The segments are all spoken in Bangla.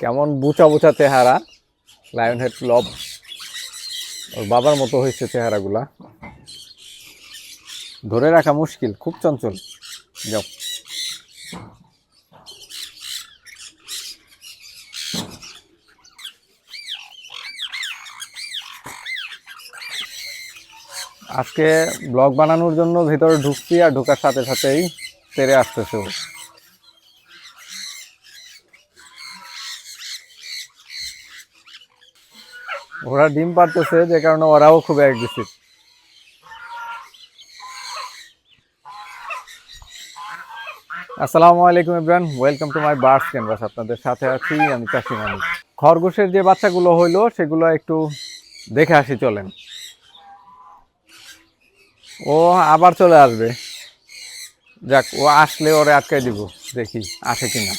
কেমন বুচা বুচা চেহারা লায়ন হেড লব ওর বাবার মতো হয়েছে চেহারাগুলা। ধরে রাখা মুশকিল, খুব চঞ্চল। যাও। আজকে ব্লগ বানানোর জন্য ভিতরে ঢুকছি আর ঢোকার সাথে সাথেই তেরে আসতেছে ওরা ডিম পারতেছে যে কারণে ওরাও খুব অ্যাগ্রেসিভ আসসালামু আলাইকুম Ibran welcome to my bars canvas আপনাদের সাথে আছি আমি চাষিম আলী খরগোশের যে বাচ্চাগুলো হইল, সেগুলো একটু দেখে আসি, চলেন। ও আবার চলে আসবে। যাক, ও আসলে ওরে আটকাই দিব, দেখি আসে কিনা।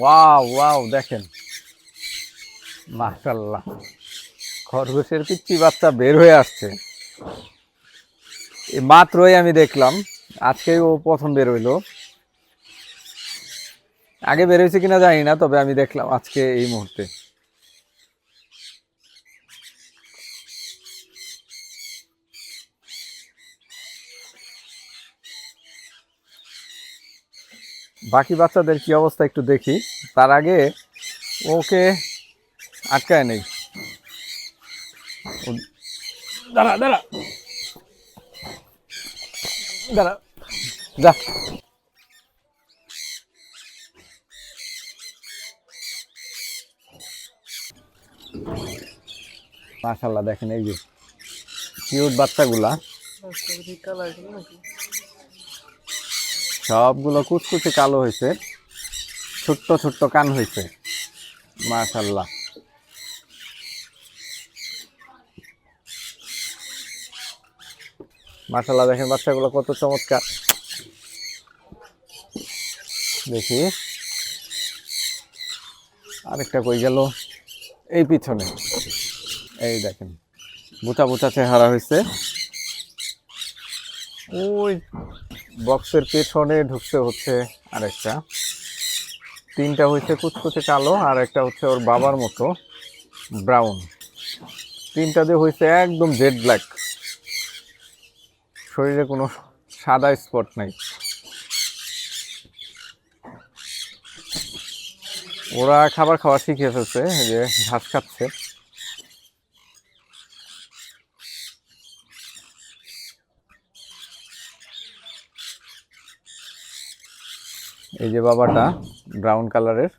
ওয়াও ওয়াও, দেখেন। মাশাল্লাহ খরগোশের পিচ্ছি বাচ্চা বের হয়ে আসছে। মাত্রই আমি দেখলাম আজকে ও প্রথম বের হইল। আগে বের হয়েছে কিনা জানি না, তবে আমি দেখলাম আজকে এই মুহূর্তে। বাকি বাচ্চাদের কি অবস্থা একটু দেখি। তার আগে ওকে আটকায় নেই। দাঁড়া দাঁড়া। দাঁড়া। যা। মাশাল্লাহ দেখেন এই যে কিউট বাচ্চাগুলা। সবগুলো কুচকুচে কালো হয়েছে। ছোট্ট ছোট্ট কান হয়েছে। মাশাল্লাহ মাশাল্লাহ দেখেন বাচ্চাগুলো কত চমৎকার। দেখি। আরেকটা কই গেল? এই পিছনে। এই দেখেন বুচা বুচা চেহারা হয়েছে। ওই বক্সের পেছনে ঢুকছে হচ্ছে আরেকটা। তিনটা হচ্ছে কুচকুচে কালো আর একটা হচ্ছে ওর বাবার মতো ব্রাউন। তিনটা দিয়ে হয়েছে একদম জেড ব্ল্যাক শরীরে কোনো সাদা স্পট নাই। ওরা খাবার খাওয়া শিখে ফেলছে যে ঘাস খাচ্ছে। এই যে বাবাটা ব্রাউন কালারের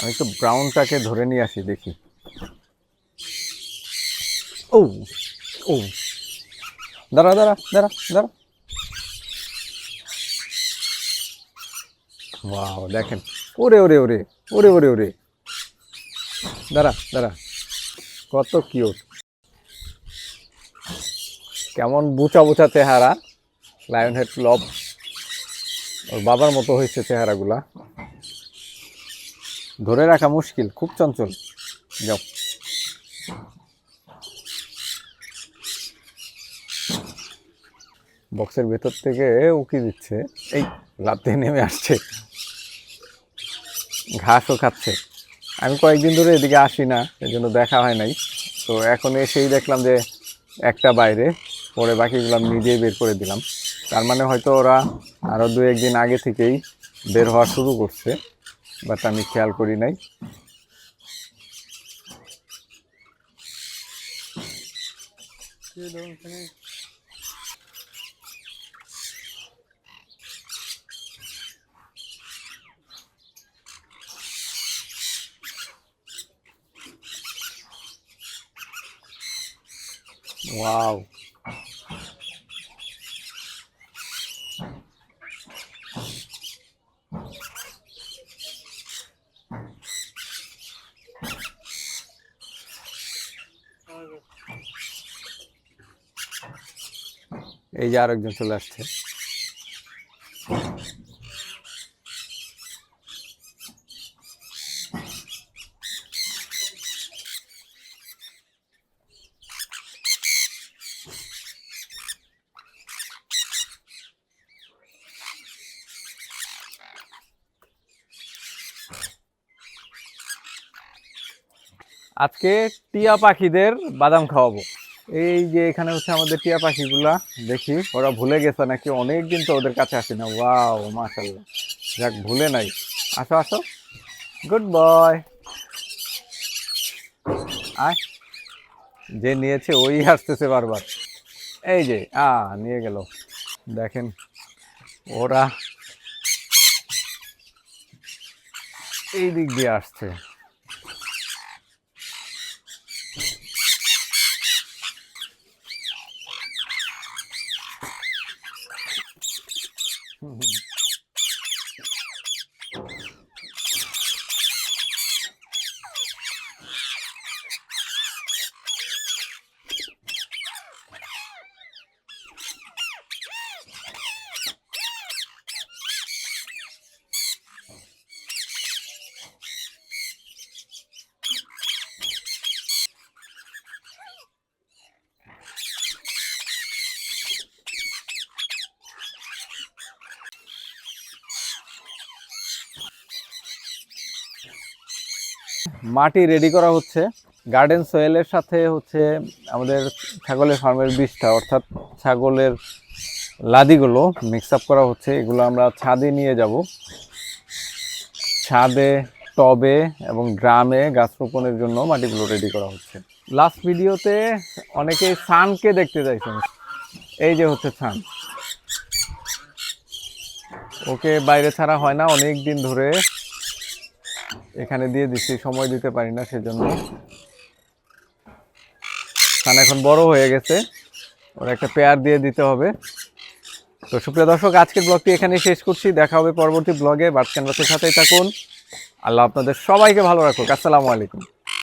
আমি একটু ব্রাউনটাকে ধরে নিয়ে আসি, দেখি। ও ও। দাঁড়া দাঁড়া দাঁড়া দাঁড়া। ওয়াও দেখেন। ওরে ওরে ওরে ওরে ওরে ওরে। দাঁড়া দাঁড়া। কত কিউট কেমন বুচা বুচা চেহারা লায়ন হেড ক্লব ওর বাবার মতো হয়েছে চেহারাগুলা। ধরে রাখা মুশকিল, খুব চঞ্চল। যাও। বক্সের ভেতর থেকে উকি দিচ্ছে। এই লাতে নেমে আসছে। ঘাসও খাচ্ছে। আমি কয়েকদিন ধরে এদিকে আসি না এই জন্য দেখা হয় নাই। তো এখন এসেই দেখলাম যে একটা বাইরে, পরে বাকিগুলো নিজেই বের করে দিলাম। তার মানে হয়তো ওরা আরও দু একদিন আগে থেকেই বের হওয়া শুরু করছে, বাট আমি খেয়াল করি নাই। Uau! এই যে আরেকজন চলে আসছে আজকে টিয়া পাখিদের বাদাম খাওয়াবো। এই যে এখানে হচ্ছে আমাদের টিয়া পাখিগুলা, দেখি, ওরা ভুলে গেছে নাকি? অনেক দিন তো ওদের কাছে আসে না। ওয়াও মাশাল্লাহ যাক, ভুলে নাই। আসো আসো। Good boy. আয়। যে নিয়েছে, ওই আসতেছে বারবার। এই যে, আ, নিয়ে গেল। দেখেন, ওরা এই দিক দিয়ে আসছে। মাটি রেডি করা হচ্ছে। গার্ডেন সয়েলের সাথে হচ্ছে আমাদের ছাগলের ফার্মের বীজটা, অর্থাৎ ছাগলের লাদিগুলো মিক্স আপ করা হচ্ছে। এগুলো আমরা ছাদে নিয়ে যাব। ছাদে, টবে এবং ড্রামে গাছ রোপণের জন্য মাটিগুলো রেডি করা হচ্ছে। লাস্ট ভিডিওতে অনেকেই সানকে দেখতে চাইছেন। এই যে হচ্ছে সান ওকে, বাইরে ছাড়া হয় না। অনেক দিন ধরে এখানে দিয়ে দিচ্ছি, সময় দিতে পারি না সেজন্য। কারণ এখন বড় হয়ে গেছে, ওর একটা পেয়ার দিয়ে দিতে হবে। তো সুপ্রিয় দর্শক, আজকের ব্লগটি এখানে শেষ করছি। দেখা হবে পরবর্তী ব্লগে। বার্ড ক্যানভাসের সাথেই থাকুন। আল্লাহ আপনাদের সবাইকে ভালো রাখুক। আসসালামু আলাইকুম।